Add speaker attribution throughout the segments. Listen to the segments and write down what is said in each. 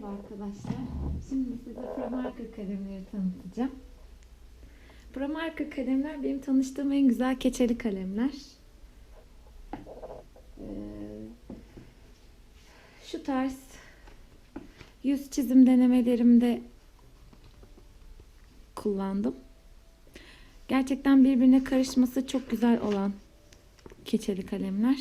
Speaker 1: Merhaba arkadaşlar. Şimdi size Promarker kalemleri tanıtacağım. Promarker kalemler benim tanıştığım en güzel keçeli kalemler. Ee, şu tarz yüz çizim denemelerimde kullandım. Gerçekten birbirine karışması çok güzel olan keçeli kalemler.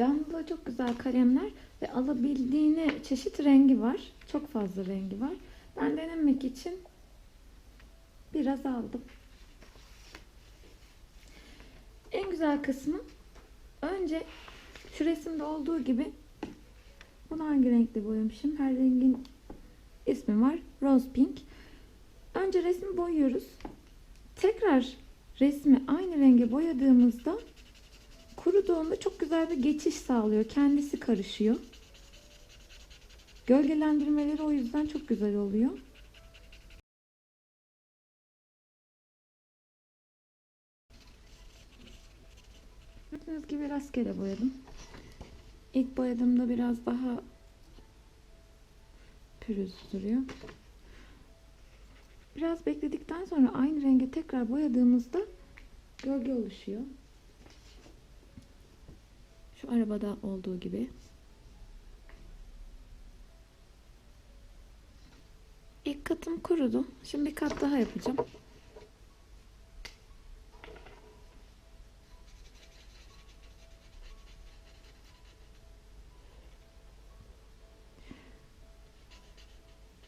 Speaker 1: Canlı çok güzel kalemler ve alabildiğine çeşit rengi var. Çok fazla rengi var. Ben denemek için biraz aldım. En güzel kısmı önce şu resimde olduğu gibi bunu hangi renkte boyamışım? Her rengin ismi var. Rose Pink. Önce resmi boyuyoruz. Tekrar resmi aynı renge boyadığımızda kuruduğunda çok güzel bir geçiş sağlıyor. Kendisi karışıyor. Gölgelendirmeleri o yüzden çok güzel oluyor. Gördüğünüz gibi rastgele boyadım. İlk boyadığımda biraz daha pürüz duruyor. Biraz bekledikten sonra aynı renge tekrar boyadığımızda gölge oluşuyor. Şu arabada olduğu gibi. İlk katım kurudu. Şimdi bir kat daha yapacağım.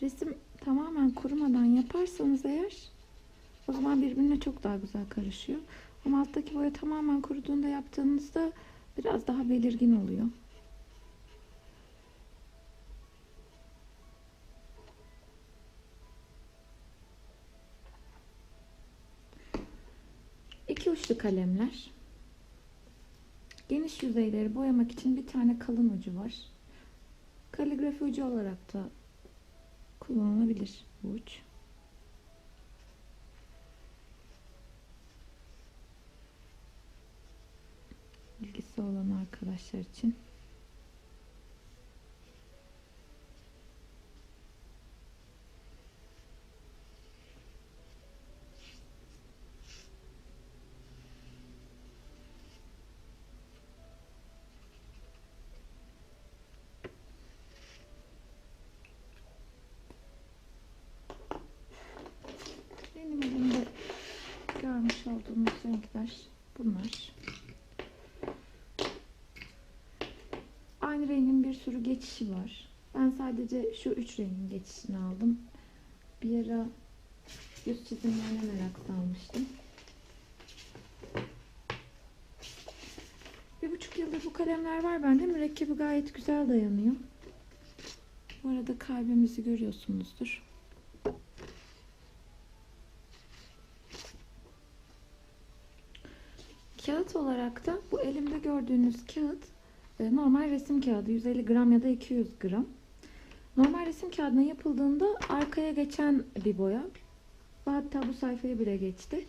Speaker 1: Resim tamamen kurumadan yaparsanız eğer o zaman birbirine çok daha güzel karışıyor. Ama alttaki boya tamamen kuruduğunda yaptığınızda biraz daha belirgin oluyor. İki uçlu kalemler. Geniş yüzeyleri boyamak için bir tane kalın ucu var. Kaligrafi ucu olarak da kullanılabilir bu uç. ilgisi olan arkadaşlar için. Benim elimde görmüş olduğunuz renkler bunlar. Aynı rengin bir sürü geçişi var. Ben sadece şu üç rengin geçişini aldım. Bir ara yüz çizimlerine merak salmıştım. Bir buçuk yıldır bu kalemler var bende. Mürekkebi gayet güzel dayanıyor. Bu arada kalbimizi görüyorsunuzdur. Kağıt olarak da bu elimde gördüğünüz kağıt normal resim kağıdı 150 gram ya da 200 gram. Normal resim kağıdına yapıldığında arkaya geçen bir boya. Hatta bu sayfayı bile geçti.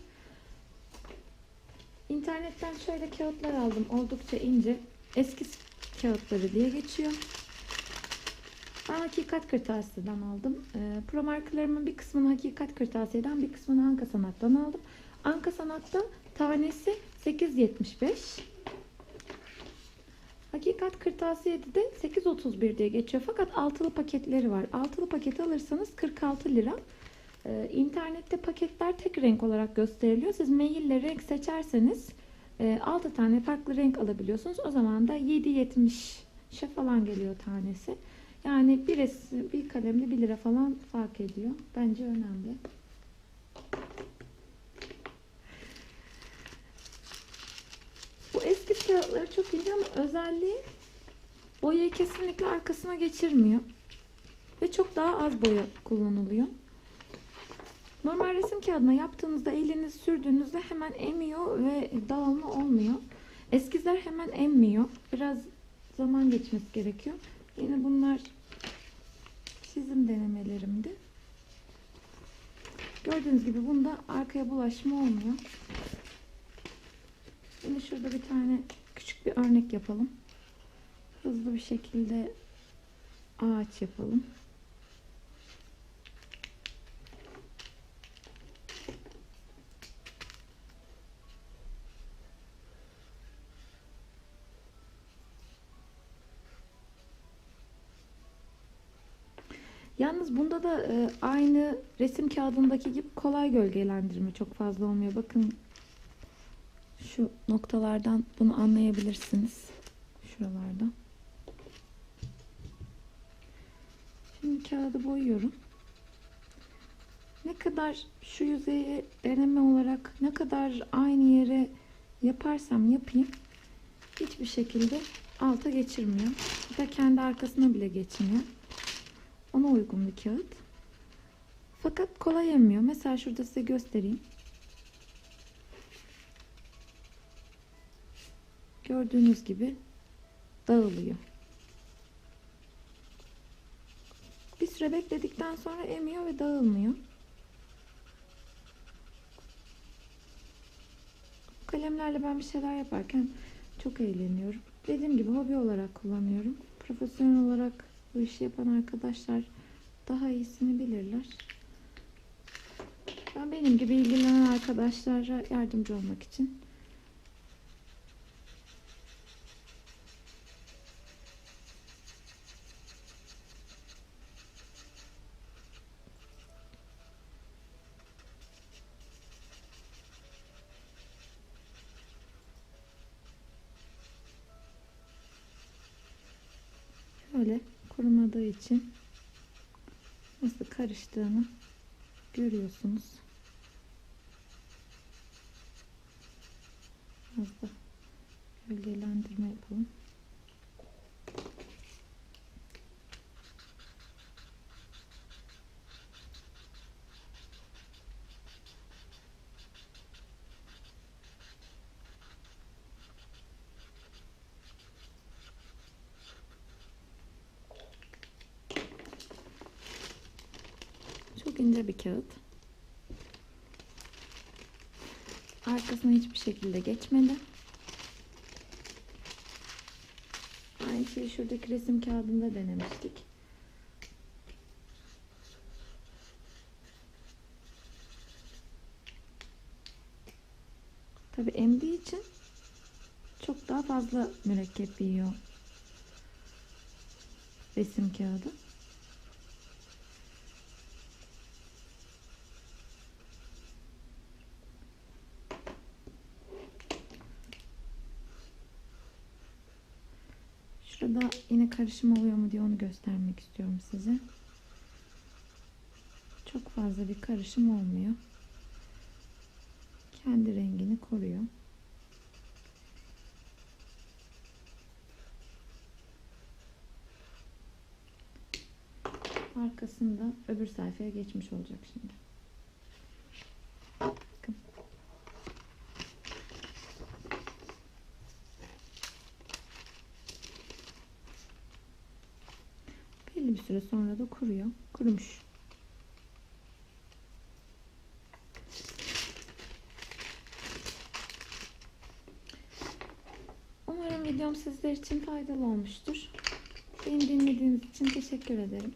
Speaker 1: İnternetten şöyle kağıtlar aldım. Oldukça ince. Eski kağıtları diye geçiyor. Ben hakikat kırtasiyeden aldım. E, pro markalarımın bir kısmını hakikat kırtasiyeden bir kısmını Anka Sanat'tan aldım. Anka Sanat'ta tanesi 8.75. Hakikat Kırtasiye'de de 8.31 diye geçiyor. Fakat altılı paketleri var. Altılı paket alırsanız 46 lira. Ee, internette paketler tek renk olarak gösteriliyor. Siz maille renk seçerseniz e, 6 tane farklı renk alabiliyorsunuz. O zaman da 7.70'e falan geliyor tanesi. Yani bir, resim, bir kalemle 1 lira falan fark ediyor. Bence önemli. Bu eski kağıtları çok ince ama özelliği boyayı kesinlikle arkasına geçirmiyor. Ve çok daha az boya kullanılıyor. Normal resim kağıdına yaptığınızda elinizi sürdüğünüzde hemen emiyor ve dağılma olmuyor. Eskizler hemen emmiyor. Biraz zaman geçmesi gerekiyor. Yine bunlar çizim denemelerimdi. Gördüğünüz gibi bunda arkaya bulaşma olmuyor. şurada bir tane küçük bir örnek yapalım. Hızlı bir şekilde ağaç yapalım. Yalnız bunda da e, aynı resim kağıdındaki gibi kolay gölgelendirme çok fazla olmuyor. Bakın şu noktalardan bunu anlayabilirsiniz. Şuralarda. Şimdi kağıdı boyuyorum. Ne kadar şu yüzeyi deneme olarak ne kadar aynı yere yaparsam yapayım hiçbir şekilde alta geçirmiyor. Hatta kendi arkasına bile geçmiyor. Ona uygun bir kağıt. Fakat kolay emiyor. Mesela şurada size göstereyim. Gördüğünüz gibi dağılıyor. Bir süre bekledikten sonra emiyor ve dağılmıyor. Kalemlerle ben bir şeyler yaparken çok eğleniyorum. Dediğim gibi hobi olarak kullanıyorum. Profesyonel olarak bu işi yapan arkadaşlar daha iyisini bilirler. Ben benim gibi ilgilenen arkadaşlara yardımcı olmak için Şöyle kurumadığı için nasıl karıştığını görüyorsunuz. Biraz da gölgelendirme yapalım. Çok ince bir kağıt. Arkasına hiçbir şekilde geçmedi. Aynı şeyi şuradaki resim kağıdında denemiştik. Tabi emdiği için çok daha fazla mürekkep yiyor resim kağıdı. Şurada yine karışım oluyor mu diye onu göstermek istiyorum size. Çok fazla bir karışım olmuyor. Kendi rengini koruyor. Arkasında öbür sayfaya geçmiş olacak şimdi. Süre sonra da kuruyor. Kurumuş. Umarım videom sizler için faydalı olmuştur. Beni dinlediğiniz için teşekkür ederim.